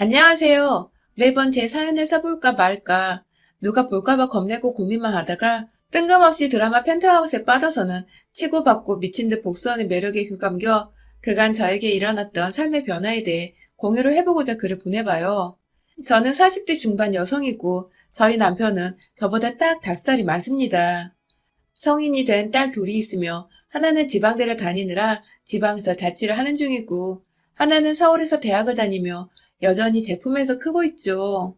안녕하세요. 매번 제 사연을 써볼까 말까, 누가 볼까봐 겁내고 고민만 하다가 뜬금없이 드라마 펜트하우스에 빠져서는 치고받고 미친 듯 복수하는 매력에 휘감겨 그간 저에게 일어났던 삶의 변화에 대해 공유를 해보고자 글을 보내봐요. 저는 40대 중반 여성이고 저희 남편은 저보다 딱 5살이 많습니다. 성인이 된 딸 둘이 있으며 하나는 지방대를 다니느라 지방에서 자취를 하는 중이고 하나는 서울에서 대학을 다니며 여전히 제품에서 크고 있죠.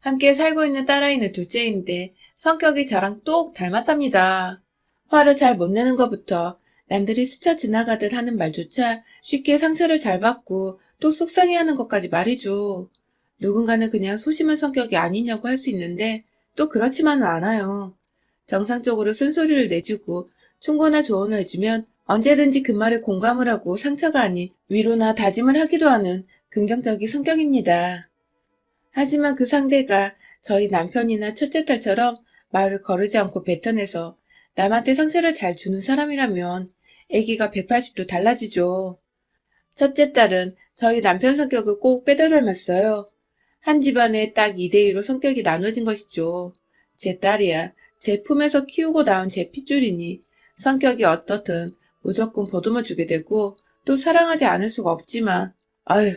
함께 살고 있는 딸아이는 둘째인데 성격이 저랑 똑 닮았답니다. 화를 잘 못 내는 것부터 남들이 스쳐 지나가듯 하는 말조차 쉽게 상처를 잘 받고 또 속상해하는 것까지 말이죠. 누군가는 그냥 소심한 성격이 아니냐고 할 수 있는데 또 그렇지만은 않아요. 정상적으로 쓴소리를 내주고 충고나 조언을 해주면 언제든지 그 말에 공감을 하고 상처가 아닌 위로나 다짐을 하기도 하는 긍정적인 성격입니다. 하지만 그 상대가 저희 남편이나 첫째 딸처럼 말을 거르지 않고 뱉어내서 남한테 상처를 잘 주는 사람이라면 아기가 180도 달라지죠. 첫째 딸은 저희 남편 성격을 꼭 빼다 닮았어요. 한 집안에 딱 2대2로 성격이 나눠진 것이죠. 제 딸이야 제 품에서 키우고 낳은 제 핏줄이니 성격이 어떻든 무조건 보듬어 주게 되고 또 사랑하지 않을 수가 없지만 아휴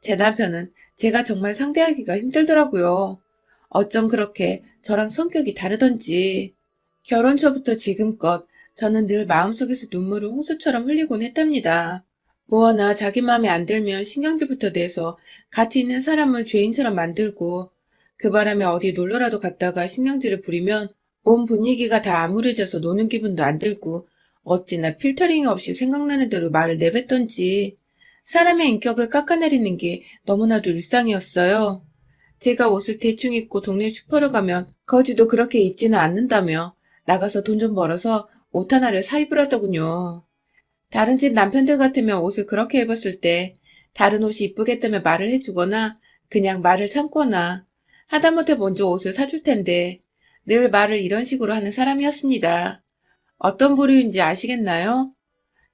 제 남편은 제가 정말 상대하기가 힘들더라고요. 어쩜 그렇게 저랑 성격이 다르던지. 결혼 초부터 지금껏 저는 늘 마음속에서 눈물을 홍수처럼 흘리곤 했답니다. 뭐하나 자기 마음에 안 들면 신경질부터 내서 같이 있는 사람을 죄인처럼 만들고 그 바람에 어디 놀러라도 갔다가 신경질을 부리면 온 분위기가 다 암울해져서 노는 기분도 안 들고 어찌나 필터링 없이 생각나는 대로 말을 내뱉던지 사람의 인격을 깎아내리는 게 너무나도 일상이었어요. 제가 옷을 대충 입고 동네 슈퍼를 가면 거지도 그렇게 입지는 않는다며 나가서 돈 좀 벌어서 옷 하나를 사입을 하더군요. 다른 집 남편들 같으면 옷을 그렇게 입었을 때 다른 옷이 이쁘겠다며 말을 해주거나 그냥 말을 참거나 하다못해 먼저 옷을 사줄 텐데 늘 말을 이런 식으로 하는 사람이었습니다. 어떤 부류인지 아시겠나요?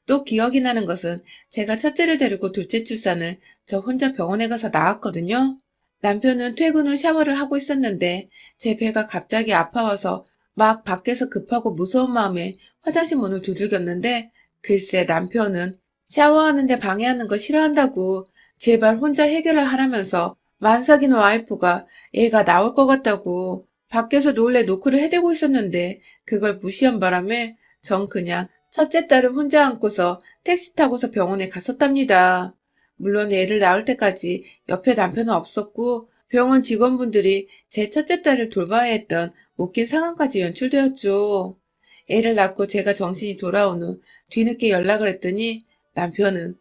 또 기억이 나는 것은 제가 첫째를 데리고 둘째 출산을 저 혼자 병원에 가서 나왔거든요. 남편은 퇴근 후 샤워를 하고 있었는데 제 배가 갑자기 아파와서 막 밖에서 급하고 무서운 마음에 화장실 문을 두들겼는데 글쎄 남편은 샤워하는데 방해하는 거 싫어한다고 제발 혼자 해결을 하라면서 만삭이는 와이프가 애가 나올 것 같다고 밖에서 놀래 노크를 해대고 있었는데 그걸 무시한 바람에 전 그냥 첫째 딸을 혼자 안고서 택시 타고서 병원에 갔었답니다. 물론 애를 낳을 때까지 옆에 남편은 없었고 병원 직원분들이 제 첫째 딸을 돌봐야 했던 웃긴 상황까지 연출되었죠. 애를 낳고 제가 정신이 돌아온 후 뒤늦게 연락을 했더니 남편은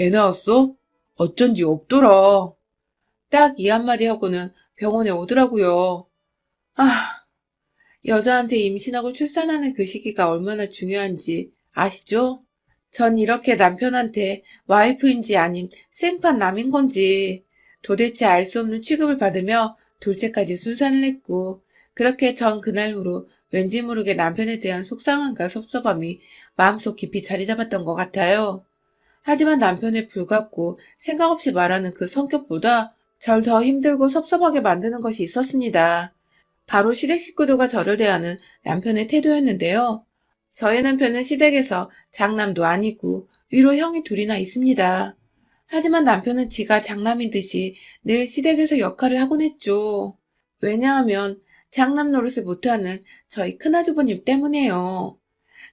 애 낳았어? 어쩐지 없더라. 딱 이 한마디 하고는 병원에 오더라고요. 아, 여자한테 임신하고 출산하는 그 시기가 얼마나 중요한지 아시죠? 전 이렇게 남편한테 와이프인지 아님 생판 남인 건지 도대체 알 수 없는 취급을 받으며 둘째까지 순산을 했고 그렇게 전 그날 후로 왠지 모르게 남편에 대한 속상함과 섭섭함이 마음속 깊이 자리 잡았던 것 같아요. 하지만 남편의 불같고 생각 없이 말하는 그 성격보다 절 더 힘들고 섭섭하게 만드는 것이 있었습니다. 바로 시댁 식구들과 저를 대하는 남편의 태도였는데요. 저희 남편은 시댁에서 장남도 아니고 위로 형이 둘이나 있습니다. 하지만 남편은 지가 장남인 듯이 늘 시댁에서 역할을 하곤 했죠. 왜냐하면 장남 노릇을 못하는 저희 큰아주버님 때문에요.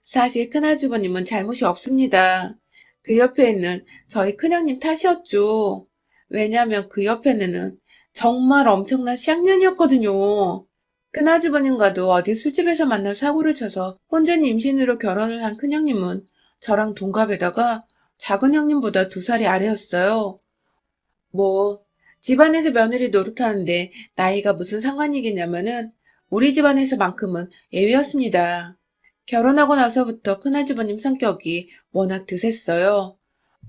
사실 큰아주버님은 잘못이 없습니다. 그 옆에 있는 저희 큰형님 탓이었죠. 왜냐하면 그 옆에는 정말 엄청난 쌍년이었거든요. 큰아주버님과도 어디 술집에서 만나 사고를 쳐서 혼전 임신으로 결혼을 한 큰형님은 저랑 동갑에다가 작은 형님보다 두 살이 아래였어요. 뭐, 집안에서 며느리 노릇하는데 나이가 무슨 상관이겠냐면은 우리 집안에서만큼은 예외였습니다. 결혼하고 나서부터 큰아주버님 성격이 워낙 드셌어요.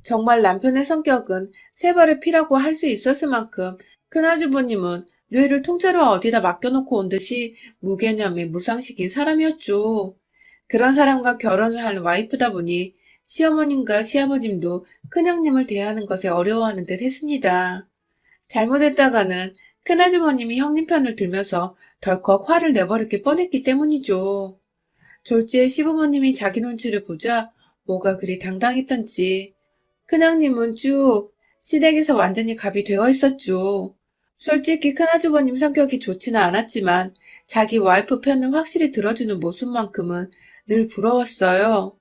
정말 남편의 성격은 세 발의 피라고 할 수 있었을 만큼 큰아주버님은 뇌를 통째로 어디다 맡겨놓고 온 듯이 무개념의 무상식인 사람이었죠. 그런 사람과 결혼을 한 와이프다 보니 시어머님과 시아버님도 큰형님을 대하는 것에 어려워하는 듯 했습니다. 잘못했다가는 큰아주머님이 형님 편을 들면서 덜컥 화를 내버릴 게 뻔했기 때문이죠. 졸지에 시부모님이 자기 눈치를 보자 뭐가 그리 당당했던지 큰형님은 쭉 시댁에서 완전히 갑이 되어 있었죠. 솔직히 큰아주버님 성격이 좋지는 않았지만 자기 와이프 편을 확실히 들어주는 모습만큼은 늘 부러웠어요.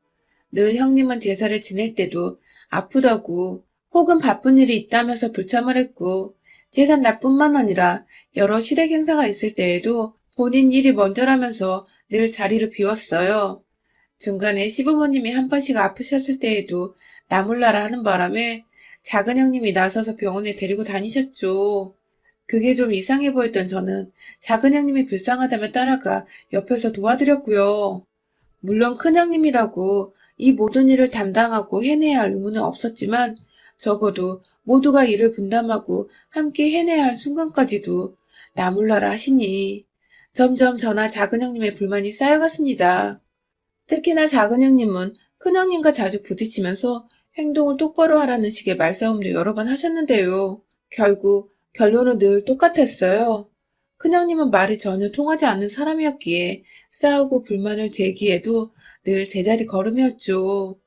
늘 형님은 제사를 지낼 때도 아프다고 혹은 바쁜 일이 있다면서 불참을 했고 제삿 날뿐만 아니라 여러 시댁 행사가 있을 때에도 본인 일이 먼저라면서 늘 자리를 비웠어요. 중간에 시부모님이 한 번씩 아프셨을 때에도 나몰라라 하는 바람에 작은 형님이 나서서 병원에 데리고 다니셨죠. 그게 좀 이상해 보였던 저는 작은 형님이 불쌍하다며 따라가 옆에서 도와드렸고요. 물론 큰 형님이라고 이 모든 일을 담당하고 해내야 할 의무는 없었지만 적어도 모두가 일을 분담하고 함께 해내야 할 순간까지도 나몰라라 하시니 점점 저나 작은 형님의 불만이 쌓여갔습니다. 특히나 작은 형님은 큰 형님과 자주 부딪히면서 행동을 똑바로 하라는 식의 말싸움도 여러 번 하셨는데요. 결국 결론은 늘 똑같았어요. 큰형님은 말이 전혀 통하지 않는 사람이었기에 싸우고 불만을 제기해도 늘 제자리 걸음이었죠.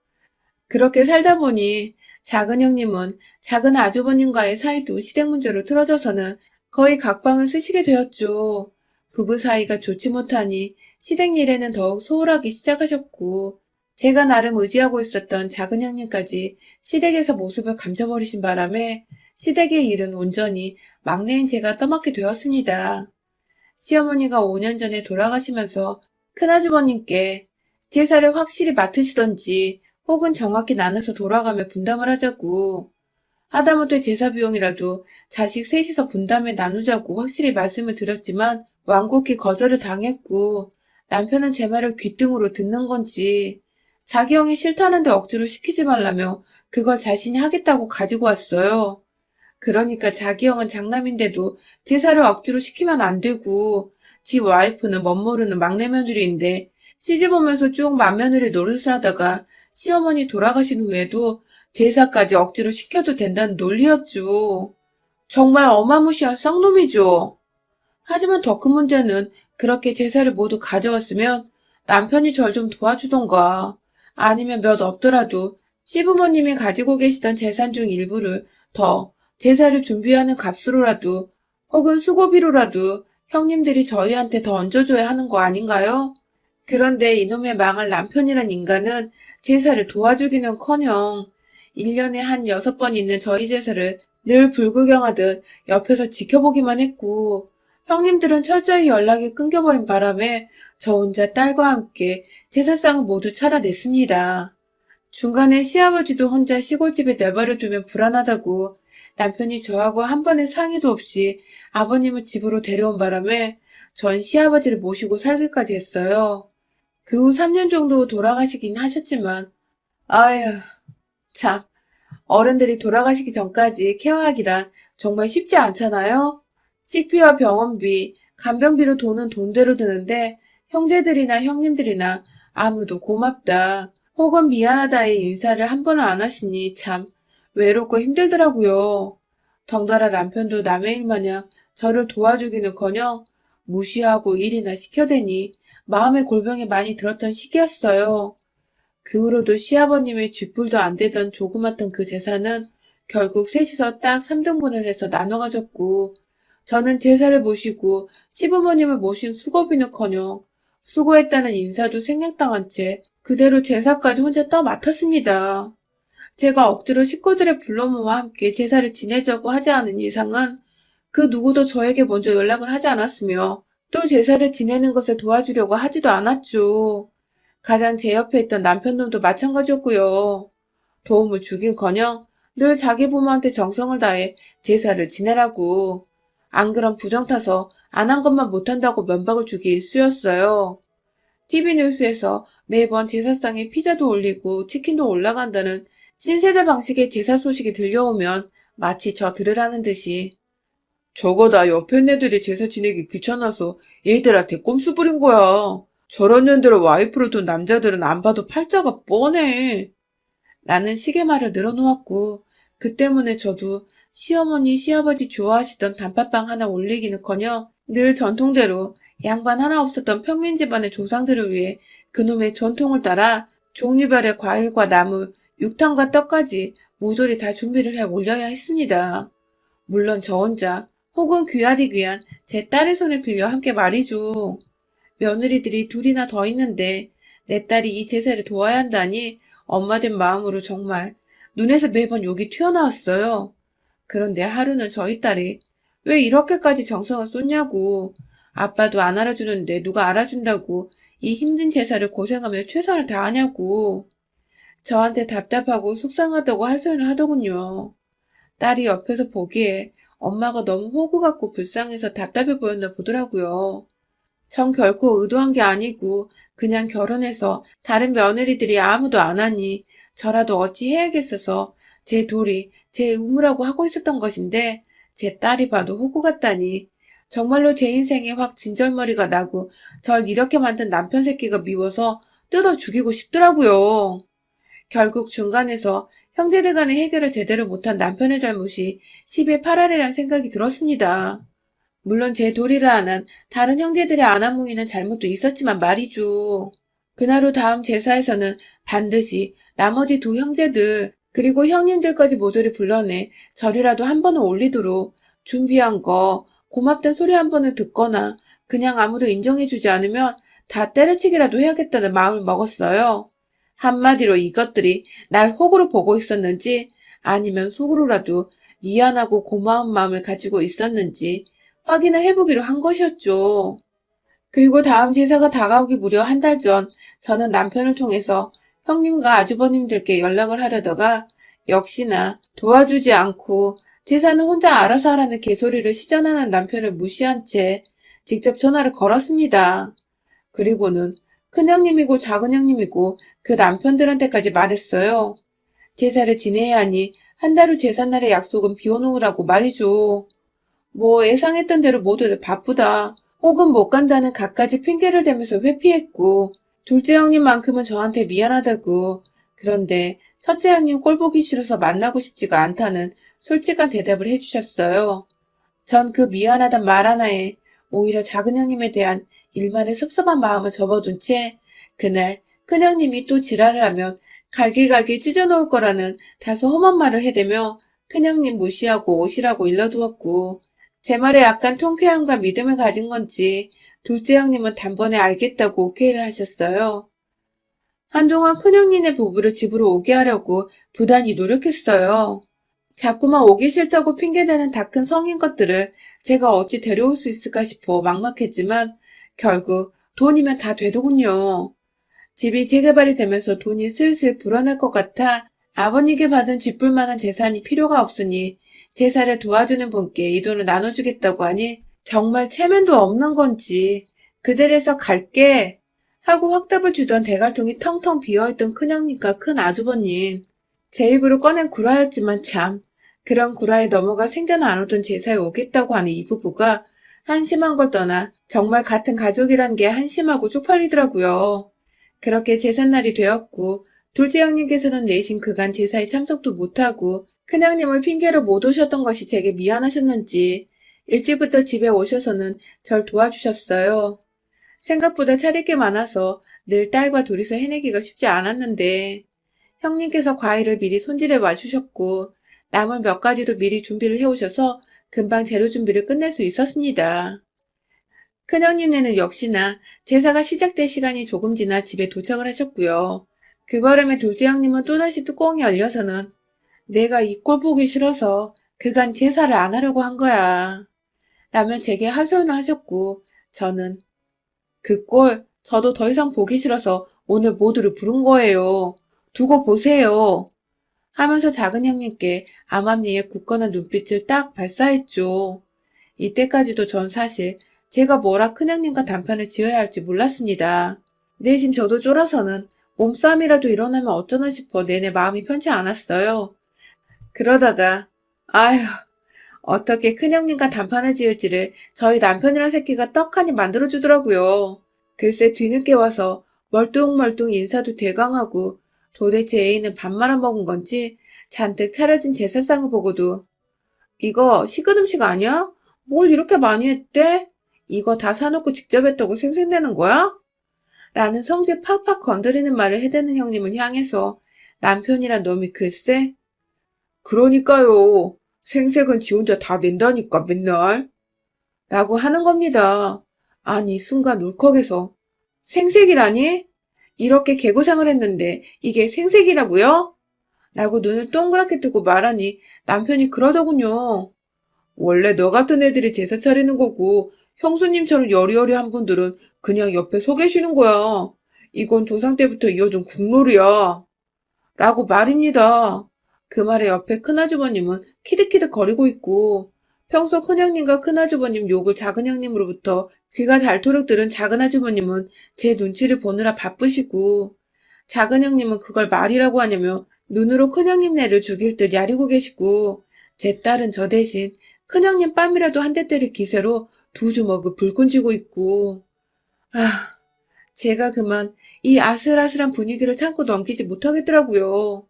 그렇게 살다 보니 작은 형님은 작은 아주버님과의 사이도 시댁 문제로 틀어져서는 거의 각방을 쓰시게 되었죠. 부부 사이가 좋지 못하니 시댁 일에는 더욱 소홀하기 시작하셨고 제가 나름 의지하고 있었던 작은 형님까지 시댁에서 모습을 감춰버리신 바람에 시댁의 일은 온전히 막내인 제가 떠맡게 되었습니다. 시어머니가 5년 전에 돌아가시면서 큰아주버님께 제사를 확실히 맡으시던지 혹은 정확히 나눠서 돌아가며 분담을 하자고 하다못해 제사 비용이라도 자식 셋이서 분담해 나누자고 확실히 말씀을 드렸지만 완곡히 거절을 당했고 남편은 제 말을 귓등으로 듣는 건지 자기 형이 싫다는데 억지로 시키지 말라며 그걸 자신이 하겠다고 가지고 왔어요. 그러니까 자기 형은 장남인데도 제사를 억지로 시키면 안 되고 지 와이프는 멋모르는 막내 며느리인데 시집 오면서 쭉 맏며느리 노릇을 하다가 시어머니 돌아가신 후에도 제사까지 억지로 시켜도 된다는 논리였죠. 정말 어마무시한 쌍놈이죠. 하지만 더 큰 문제는 그렇게 제사를 모두 가져왔으면 남편이 절 좀 도와주던가 아니면 몇 없더라도 시부모님이 가지고 계시던 재산 중 일부를 더 제사를 준비하는 값으로라도 혹은 수고비로라도 형님들이 저희한테 더 얹어줘야 하는 거 아닌가요? 그런데 이놈의 망할 남편이란 인간은 제사를 도와주기는 커녕 1년에 한 여섯 번 있는 저희 제사를 늘 불구경하듯 옆에서 지켜보기만 했고 형님들은 철저히 연락이 끊겨버린 바람에 저 혼자 딸과 함께 제사상을 모두 차려냈습니다. 중간에 시아버지도 혼자 시골집에 내버려 두면 불안하다고 남편이 저하고 한 번의 상의도 없이 아버님을 집으로 데려온 바람에 전 시아버지를 모시고 살기까지 했어요. 그 후 3년 정도 돌아가시긴 하셨지만, 아휴, 참, 어른들이 돌아가시기 전까지 케어하기란 정말 쉽지 않잖아요? 식비와 병원비, 간병비로 돈은 돈대로 드는데 형제들이나 형님들이나 아무도 고맙다 혹은 미안하다의 인사를 한 번은 안 하시니 참 외롭고 힘들더라고요. 덩달아 남편도 남의 일 마냥 저를 도와주기는커녕 무시하고 일이나 시켜대니 마음의 골병이 많이 들었던 시기였어요. 그 후로도 시아버님의 쥐뿔도 안 되던 조그맣던 그 재산은 결국 셋이서 딱 3등분을 해서 나눠 가졌고 저는 제사를 모시고 시부모님을 모신 수고비는커녕 수고했다는 인사도 생략당한 채 그대로 제사까지 혼자 떠 맡았습니다. 제가 억지로 식구들의 불러모와 함께 제사를 지내자고 하지 않은 이상은 그 누구도 저에게 먼저 연락을 하지 않았으며 또 제사를 지내는 것을 도와주려고 하지도 않았죠. 가장 제 옆에 있던 남편놈도 마찬가지였고요. 도움을 주긴커녕 늘 자기 부모한테 정성을 다해 제사를 지내라고. 안 그럼 부정 타서 안 한 것만 못한다고 면박을 주기 일쑤였어요. TV 뉴스에서 매번 제사상에 피자도 올리고 치킨도 올라간다는 신세대 방식의 제사 소식이 들려오면 마치 저 들으라는 듯이 저거 다 옆에 애들이 제사 지내기 귀찮아서 얘들한테 꼼수 부린 거야. 저런 년들을 와이프로 둔 남자들은 안 봐도 팔자가 뻔해. 나는 시계 말을 늘어놓았고 그 때문에 저도 시어머니, 시아버지 좋아하시던 단팥빵 하나 올리기는커녕 늘 전통대로 양반 하나 없었던 평민 집안의 조상들을 위해 그놈의 전통을 따라 종류별의 과일과 나물, 육탕과 떡까지 모조리 다 준비를 해 올려야 했습니다. 물론 저 혼자 혹은 귀하디 귀한 제 딸의 손을 빌려 함께 말이죠. 며느리들이 둘이나 더 있는데 내 딸이 이 제사를 도와야 한다니 엄마 된 마음으로 정말 눈에서 매번 욕이 튀어나왔어요. 그런데 하루는 저희 딸이 왜 이렇게까지 정성을 쏟냐고 아빠도 안 알아주는데 누가 알아준다고 이 힘든 제사를 고생하며 최선을 다하냐고 저한테 답답하고 속상하다고 하소연을 하더군요. 딸이 옆에서 보기에 엄마가 너무 호구 같고 불쌍해서 답답해 보였나 보더라고요. 전 결코 의도한 게 아니고 그냥 결혼해서 다른 며느리들이 아무도 안 하니 저라도 어찌 해야겠어서 제 도리, 제 의무라고 하고 있었던 것인데 제 딸이 봐도 호구 같다니 정말로 제 인생에 확 진절머리가 나고 절 이렇게 만든 남편 새끼가 미워서 뜯어 죽이고 싶더라고요. 결국 중간에서 형제들 간의 해결을 제대로 못한 남편의 잘못이 10의 8알이란 생각이 들었습니다. 물론 제 도리를 안한 다른 형제들의 안하뭉이는 잘못도 있었지만 말이죠. 그날 후 다음 제사에서는 반드시 나머지 두 형제들 그리고 형님들까지 모조리 불러내 절이라도 한 번은 올리도록 준비한 거 고맙단 소리 한 번을 듣거나 그냥 아무도 인정해주지 않으면 다 때려치기라도 해야겠다는 마음을 먹었어요. 한마디로 이것들이 날 호구로 보고 있었는지 아니면 속으로라도 미안하고 고마운 마음을 가지고 있었는지 확인을 해보기로 한 것이었죠. 그리고 다음 제사가 다가오기 무려 한 달 전 저는 남편을 통해서 형님과 아주버님들께 연락을 하려다가 역시나 도와주지 않고 제사는 혼자 알아서 하라는 개소리를 시전하는 남편을 무시한 채 직접 전화를 걸었습니다. 그리고는 큰형님이고 작은형님이고 그 남편들한테까지 말했어요. 제사를 지내야 하니 한 달 후 제삿날의 약속은 비워놓으라고 말이죠. 뭐 예상했던 대로 모두들 바쁘다. 혹은 못 간다는 갖가지 핑계를 대면서 회피했고 둘째 형님만큼은 저한테 미안하다고 그런데 첫째 형님 꼴 보기 싫어서 만나고 싶지가 않다는 솔직한 대답을 해주셨어요. 전 그 미안하단 말 하나에 오히려 작은 형님에 대한 일말의 섭섭한 마음을 접어둔 채 그날 큰 형님이 또 지랄을 하면 갈기갈기 찢어놓을 거라는 다소 험한 말을 해대며 큰 형님 무시하고 오시라고 일러두었고 제 말에 약간 통쾌함과 믿음을 가진 건지 둘째 형님은 단번에 알겠다고 오케이를 하셨어요. 한동안 큰형님네 부부를 집으로 오게 하려고 부단히 노력했어요. 자꾸만 오기 싫다고 핑계대는 다 큰 성인 것들을 제가 어찌 데려올 수 있을까 싶어 막막했지만 결국 돈이면 다 되더군요. 집이 재개발이 되면서 돈이 슬슬 불어날 것 같아 아버님께 받은 쥐뿔만한 재산이 필요가 없으니 제사를 도와주는 분께 이 돈을 나눠주겠다고 하니 정말 체면도 없는 건지 그 자리에서 갈게 하고 확답을 주던 대갈통이 텅텅 비어있던 큰형님과 큰 아주버님 제 입으로 꺼낸 구라였지만 참 그런 구라에 넘어가 생전 안 오던 제사에 오겠다고 하는 이 부부가 한심한 걸 떠나 정말 같은 가족이란 게 한심하고 쪽팔리더라고요. 그렇게 제삿날이 되었고 둘째 형님께서는 내심 그간 제사에 참석도 못하고 큰형님을 핑계로 못 오셨던 것이 제게 미안하셨는지 일찍부터 집에 오셔서는 절 도와주셨어요. 생각보다 차릴 게 많아서 늘 딸과 둘이서 해내기가 쉽지 않았는데 형님께서 과일을 미리 손질해 와주셨고 나물 몇 가지도 미리 준비를 해오셔서 금방 재료 준비를 끝낼 수 있었습니다. 큰형님네는 역시나 제사가 시작될 시간이 조금 지나 집에 도착을 하셨고요. 그 바람에 둘째 형님은 또다시 뚜껑이 열려서는 내가 이 꼴 보기 싫어서 그간 제사를 안 하려고 한 거야. 라며 제게 하소연을 하셨고 저는 그 꼴 저도 더 이상 보기 싫어서 오늘 모두를 부른 거예요. 두고 보세요. 하면서 작은 형님께 암암리에 굳건한 눈빛을 딱 발사했죠. 이때까지도 전 사실 제가 뭐라 큰형님과 단판을 지어야 할지 몰랐습니다. 내심 저도 쫄아서는 몸싸움이라도 일어나면 어쩌나 싶어 내내 마음이 편치 않았어요. 그러다가 아휴 어떻게 큰형님과 단판을 지을지를 저희 남편이란 새끼가 떡하니 만들어주더라고요. 글쎄 뒤늦게 와서 멀뚱멀뚱 인사도 대강하고 도대체 애인은 밥 말아먹은 건지 잔뜩 차려진 제사상을 보고도 이거 식은 음식 아니야? 뭘 이렇게 많이 했대? 이거 다 사놓고 직접 했다고 생색내는 거야? 라는 성질 팍팍 건드리는 말을 해대는 형님을 향해서 남편이란 놈이 글쎄? 그러니까요. 생색은 지 혼자 다 낸다니까, 맨날. 라고 하는 겁니다. 아니, 순간 울컥해서. 생색이라니? 이렇게 개고생을 했는데 이게 생색이라고요? 라고 눈을 동그랗게 뜨고 말하니 남편이 그러더군요. 원래 너 같은 애들이 제사 차리는 거고 형수님처럼 여리여리한 분들은 그냥 옆에 서 계시는 거야. 이건 조상 때부터 이어진 국룰이야. 라고 말입니다. 그 말에 옆에 큰아주버님은 키득키득 거리고 있고 평소 큰형님과 큰아주버님 욕을 작은형님으로부터 귀가 닳도록 들은 작은아주버님은 제 눈치를 보느라 바쁘시고 작은형님은 그걸 말이라고 하냐며 눈으로 큰형님 네를 죽일 듯 야리고 계시고 제 딸은 저 대신 큰형님 뺨이라도 한 대 때릴 기세로 두 주먹을 불끈 쥐고 있고 아 제가 그만 이 아슬아슬한 분위기를 참고 넘기지 못하겠더라고요.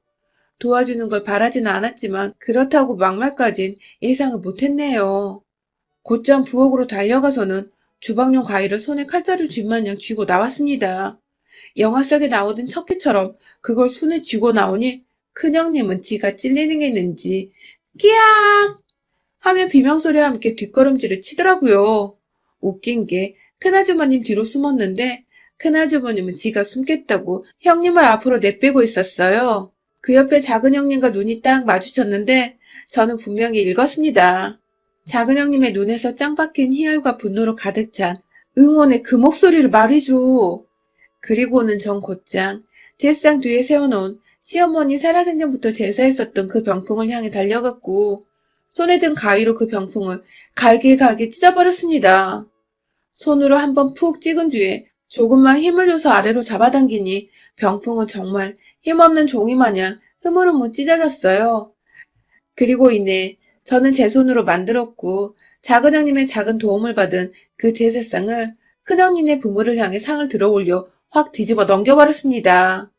도와주는 걸 바라지는 않았지만 그렇다고 막말까진 예상을 못했네요. 곧장 부엌으로 달려가서는 주방용 과일을 손에 칼자루 쥐마냥 쥐고 나왔습니다. 영화 속에 나오던 척키처럼 그걸 손에 쥐고 나오니 큰형님은 지가 찔리는 게 있는지 끼악 하며 비명소리와 함께 뒷걸음질을 치더라고요. 웃긴 게 큰아주머님 뒤로 숨었는데 큰아주머님은 지가 숨겠다고 형님을 앞으로 내빼고 있었어요. 그 옆에 작은 형님과 눈이 딱 마주쳤는데 저는 분명히 읽었습니다. 작은 형님의 눈에서 짱 박힌 희열과 분노로 가득 찬 응원의 그 목소리를 말이죠. 그리고는 전 곧장 제상 뒤에 세워놓은 시어머니 살아생전부터 제사했었던 그 병풍을 향해 달려갔고 손에 든 가위로 그 병풍을 갈기갈기 찢어버렸습니다. 손으로 한번 푹 찍은 뒤에 조금만 힘을 줘서 아래로 잡아당기니 병풍은 정말 힘없는 종이 마냥 흐물흐물 찢어졌어요. 그리고 이내 저는 제 손으로 만들었고 작은 형님의 작은 도움을 받은 그 제사상을 큰 형님의 부모를 향해 상을 들어 올려 확 뒤집어 넘겨버렸습니다.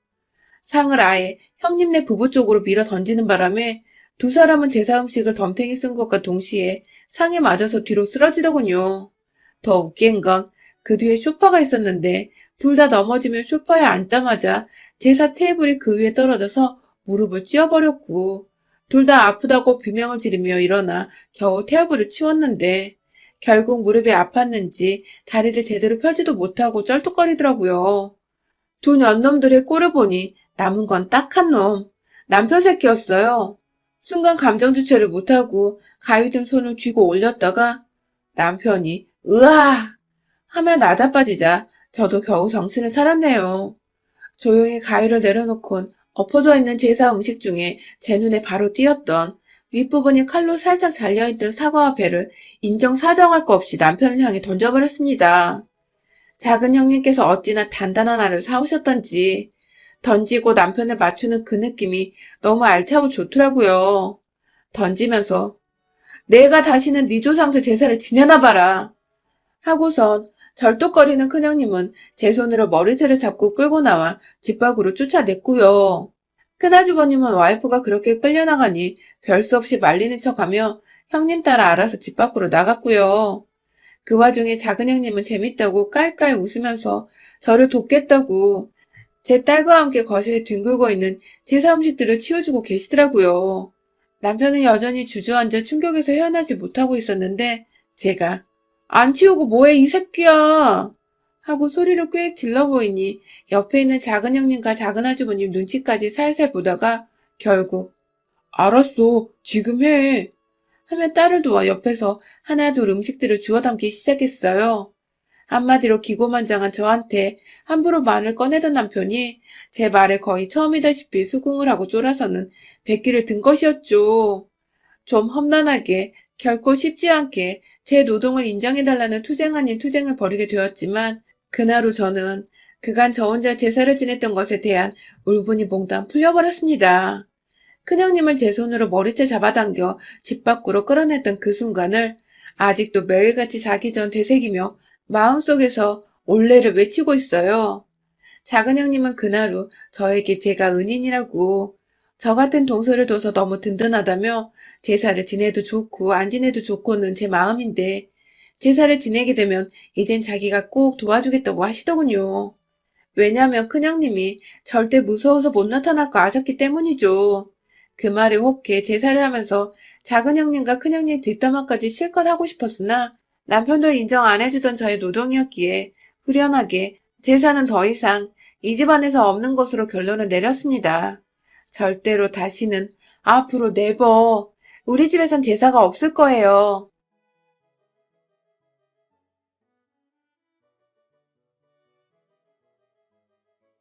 상을 아예 형님네 부부 쪽으로 밀어 던지는 바람에 두 사람은 제사 음식을 덤탱이 쓴 것과 동시에 상에 맞아서 뒤로 쓰러지더군요. 더 웃긴 건 그 뒤에 쇼파가 있었는데 둘 다 넘어지며 쇼파에 앉자마자 제사 테이블이 그 위에 떨어져서 무릎을 찧어버렸고 둘 다 아프다고 비명을 지르며 일어나 겨우 테이블을 치웠는데 결국 무릎이 아팠는지 다리를 제대로 펴지도 못하고 쩔뚝거리더라고요. 두 년놈들의 꼴을 보니 남은 건 딱 한 놈. 남편 새끼였어요. 순간 감정 주체를 못하고 가위 든 손을 쥐고 올렸다가 남편이 으아 하며 나자빠지자 저도 겨우 정신을 차렸네요. 조용히 가위를 내려놓곤 엎어져 있는 제사 음식 중에 제 눈에 바로 띄었던 윗부분이 칼로 살짝 잘려있던 사과와 배를 인정 사정할 거 없이 남편을 향해 던져버렸습니다. 작은 형님께서 어찌나 단단한 알을 사오셨던지 던지고 남편을 맞추는 그 느낌이 너무 알차고 좋더라고요. 던지면서 내가 다시는 네 조상들 제사를 지내나 봐라 하고선 절뚝거리는 큰형님은 제 손으로 머리채를 잡고 끌고 나와 집 밖으로 쫓아냈고요. 큰아주버님은 와이프가 그렇게 끌려나가니 별 수 없이 말리는 척하며 형님 따라 알아서 집 밖으로 나갔고요. 그 와중에 작은 형님은 재밌다고 깔깔 웃으면서 저를 돕겠다고 제 딸과 함께 거실에 뒹굴고 있는 제사 음식들을 치워주고 계시더라고요. 남편은 여전히 주저앉아 충격에서 헤어나지 못하고 있었는데 제가 안 치우고 뭐해 이 새끼야 하고 소리를 꽤 질러 보이니 옆에 있는 작은 형님과 작은 아주버님 눈치까지 살살 보다가 결국 알았어 지금 해 하며 딸을 도와 옆에서 하나둘 음식들을 주워 담기 시작했어요. 한마디로 기고만장한 저한테 함부로 말을 꺼내던 남편이 제 말에 거의 처음이다시피 수긍을 하고 쫄아서는 백기를 든 것이었죠. 좀 험난하게 결코 쉽지 않게 제 노동을 인정해달라는 투쟁 아닌 투쟁을 벌이게 되었지만 그날 후 저는 그간 저 혼자 제사를 지냈던 것에 대한 울분이 몽땅 풀려버렸습니다. 큰형님을 제 손으로 머리채 잡아당겨 집 밖으로 끌어냈던 그 순간을 아직도 매일같이 자기 전 되새기며 마음속에서 올레를 외치고 있어요. 작은 형님은 그날 후 저에게 제가 은인이라고 저 같은 동서를 둬서 너무 든든하다며 제사를 지내도 좋고 안 지내도 좋고는 제 마음인데 제사를 지내게 되면 이젠 자기가 꼭 도와주겠다고 하시더군요. 왜냐면 큰형님이 절대 무서워서 못 나타날 거 아셨기 때문이죠. 그 말에 혹해 제사를 하면서 작은 형님과 큰 형님 뒷담화까지 실컷 하고 싶었으나 남편도 인정 안 해주던 저의 노동이었기에 후련하게 제사는 더 이상 이 집안에서 없는 것으로 결론을 내렸습니다. 절대로 다시는 앞으로 네버 우리 집에선 제사가 없을 거예요.